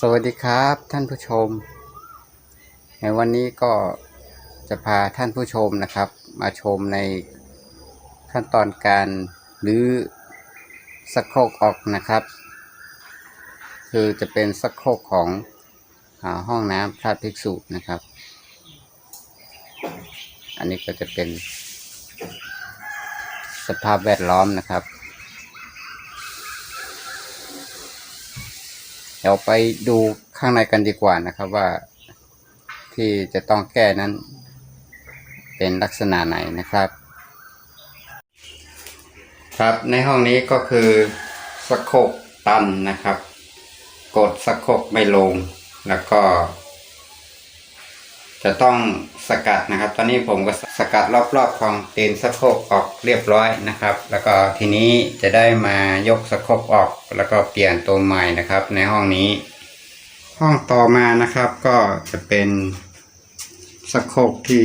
สวัสดีครับท่านผู้ชม ในวันนี้ก็จะพาท่านผู้ชมนะครับ มาชมในขั้นตอนการรื้อสกโครกออกนะครับ คือจะเป็นสกโครกของอาห้องน้ำพระภิกษุนะครับ อันนี้ก็จะเป็นสภาพแวดล้อมนะครับ ดี๋ยวไปดูข้างในกันดีกว่านะครับว่า ที่จะต้องแก้นั้น เป็นลักษณะไหนนะครับ ครับในห้องนี้ก็คือสะโคกตันนะครับ กดสะโคกไม่ลงแล้วก็ จะต้องสกัดนะครับ ตอนนี้ผมก็สกัดรอบๆของตีนสะโครกออกเรียบร้อยนะครับ แล้วก็ทีนี้จะได้มายกสะโครกออก แล้วก็เปลี่ยนตัวใหม่นะครับ ในห้องนี้ ห้องต่อมานะครับก็จะเป็นสะโครกที่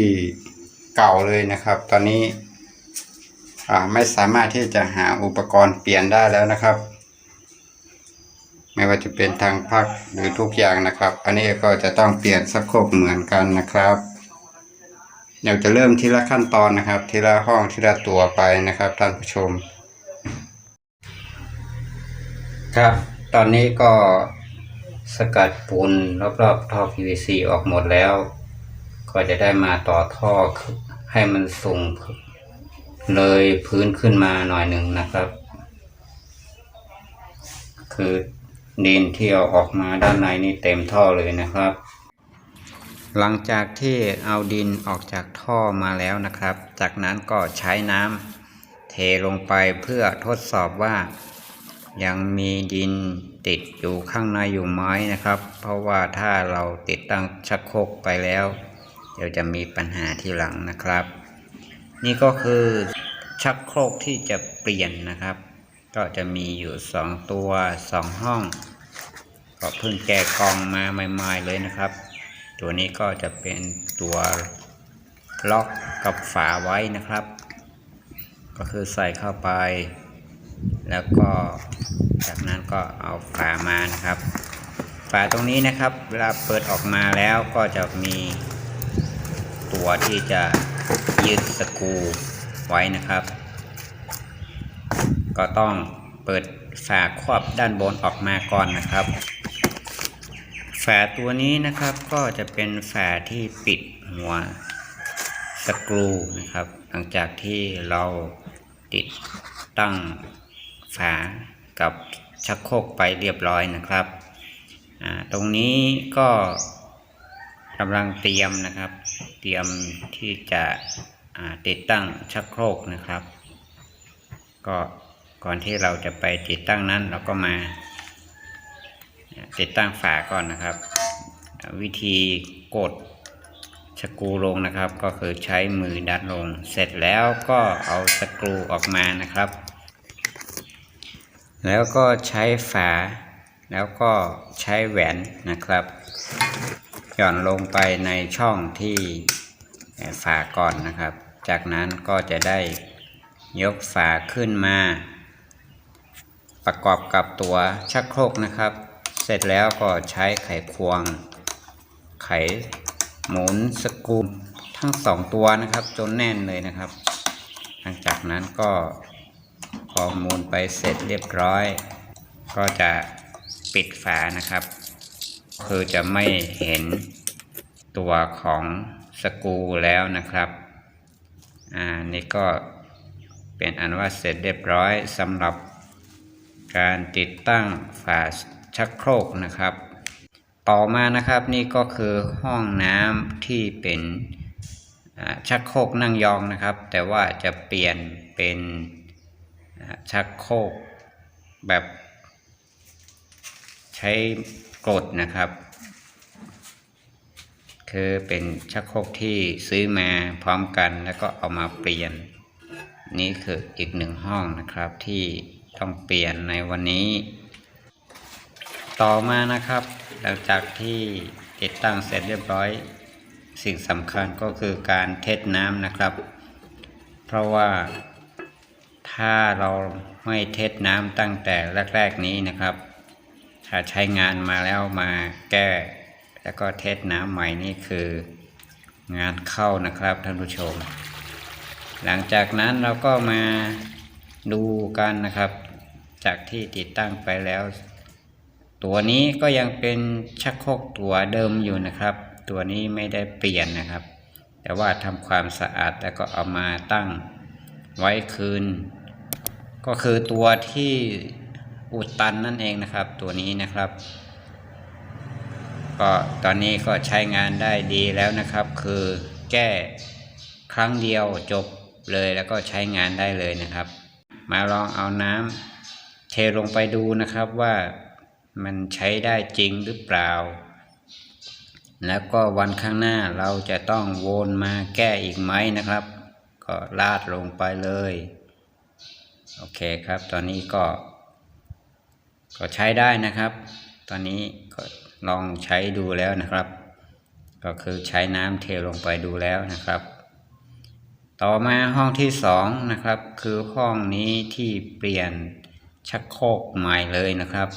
เก่าเลยนะครับ ตอนนี้ไม่สามารถที่จะหาอุปกรณ์เปลี่ยนได้แล้วนะครับ ไม่ว่าจะเป็นทางพักหรือทุกอย่างนะครับ อันนี้ก็จะต้องเปลี่ยนสะโครกเหมือนกันนะครับเดี๋ยวจะเริ่มทีละขั้นตอนนะครับ ทีละห้องทีละตัวไปนะครับท่านผู้ชม ครับ ตอนนี้ก็สกัดปูนรอบๆท่อ PVC ออกหมดแล้ว ก็จะได้มาต่อท่อให้มันสูงเลยพื้นขึ้นมาหน่อยหนึ่งนะครับ คือ ดินที่เอาออกมาด้านในนี่เต็มท่อเลยนะครับ หลังจากที่เอาดินออกจากท่อมาแล้วนะครับ จากนั้นก็ใช้น้ำเทลงไปเพื่อทดสอบว่า ยังมีดินติดอยู่ข้างในอยู่ไหมนะครับ เพราะว่าถ้าเราติดตั้งชักโครกไปแล้ว เดี๋ยวจะมีปัญหาทีหลังนะครับ นี่ก็คือชักโครกที่จะเปลี่ยนนะครับ ก็จะมีอยู่สองตัวสองห้อง ก็เพิ่งแกะกล่องมาใหม่ๆเลยนะครับ ตัวนี้ก็จะเป็นตัวล็อกกับฝาไว้นะครับ ก็คือใส่เข้าไป แล้วก็จากนั้นก็เอาฝามานะครับ ฝาตรงนี้นะครับเวลาเปิดออกมาแล้วก็จะมีตัวที่จะยึดสกูไว้นะครับ ก็ต้องเปิดฝาครอบด้านบนออกมาก่อนนะครับ ฝาตัวนี้นะครับก็จะเป็นฝาที่ปิดหัวสกรูนะครับ หลังจากที่เราติดตั้งฝากับชักโครกไปเรียบร้อยนะครับ ตรงนี้ก็กำลังเตรียมนะครับ เตรียมที่จะติดตั้งชักโครกนะครับ ก็ก่อนที่เราจะไปติดตั้งนั้นเราก็มา ติดตั้งฝาก่อนนะครับ วิธีกดสกรูลงนะครับ ก็คือใช้มือดันลง เสร็จแล้วก็เอาสกรูออกมานะครับ แล้วก็ใช้ฝา แล้วก็ใช้แหวนนะครับหย่อนลงไปในช่องที่ฝาก่อนนะครับ จากนั้นก็จะได้ยกฝาขึ้นมา ประกอบกับตัวชักโครกนะครับ เสร็จแล้วก็ใช้ไขควง ไขหมุนสกรูทั้งสองตัวนะครับ จนแน่นเลยนะครับ หลังจากนั้นก็พอหมุนไปเสร็จเรียบร้อย ก็จะปิดฝานะครับ คือจะไม่เห็นตัวของสกูแล้วนะครับ อ่า นี่ก็เป็นอันว่าเสร็จเรียบร้อยสำหรับการติดตั้งฝา ชักโครกนะครับ ต่อมานะครับนี่ก็คือห้องน้ำที่เป็นชักโครกนั่งยองนะครับ แต่ว่าจะเปลี่ยนเป็นชักโครกแบบใช้กรดนะครับ คือเป็นชักโครกที่ซื้อมาพร้อมกันแล้วก็เอามาเปลี่ยน นี่คืออีกหนึ่งห้องนะครับที่ต้องเปลี่ยนในวันนี้ ต่อมานะครับ หลังจากที่ติดตั้งเสร็จเรียบร้อย สิ่งสำคัญก็คือการเทสน้ำนะครับ เพราะว่าถ้าเราไม่เทสน้ำตั้งแต่แรก ๆนี้นะครับ ถ้าใช้งานมาแล้วมาแก้ แล้วก็เทสน้ำใหม่นี่คืองานเข้านะครับท่านผู้ชม หลังจากนั้นเราก็มาดูกันนะครับ จากที่ติดตั้งไปแล้ว ตัวนี้ก็ยังเป็นชักโครกตัวเดิมอยู่นะครับ ตัวนี้ไม่ได้เปลี่ยนนะครับ แต่ว่าทำความสะอาดแล้วก็เอามาตั้งไว้คืน ก็คือตัวที่อุดตันนั่นเองนะครับ ตัวนี้นะครับ ก็ตอนนี้ก็ใช้งานได้ดีแล้วนะครับ คือแก้ครั้งเดียวจบเลยแล้วก็ใช้งานได้เลยนะครับ มาลองเอาน้ำเทลงไปดูนะครับว่า มันใช้ได้จริงหรือเปล่า แล้วก็วันข้างหน้าเราจะต้องวนมาแก้อีกไหมนะครับ ก็ลาดลงไปเลย โอเคครับ ตอนนี้ก็ ก็ใช้ได้นะครับ ตอนนี้ก็ลองใช้ดูแล้วนะครับ ก็คือใช้น้ำเทลงไปดูแล้วนะครับ ต่อมาห้องที่สองนะครับ คือห้องนี้ที่เปลี่ยนชักโครกใหม่เลยนะครับ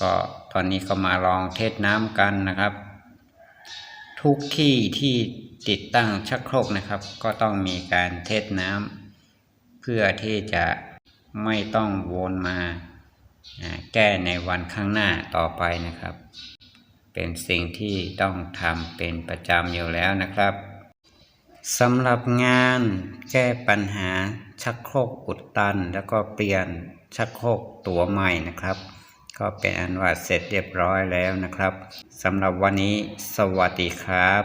ก็ตอนนี้ก็มาลองเทสน้ำกันนะครับ ทุกที่ที่ติดตั้งชักโครกนะครับ ก็ต้องมีการเทสน้ำเพื่อที่จะไม่ต้องวนมาอ่าแก้ในวันข้างหน้าต่อไปนะครับ เป็นสิ่งที่ต้องทำเป็นประจำอยู่แล้วนะครับสำหรับงานแก้ปัญหาชักโครกอุดตัน แล้วก็เปลี่ยนชักโครกตัวใหม่นะครับ ก็เป็นอันว่าเสร็จเรียบร้อยแล้วนะครับสำหรับวันนี้สวัสดีครับ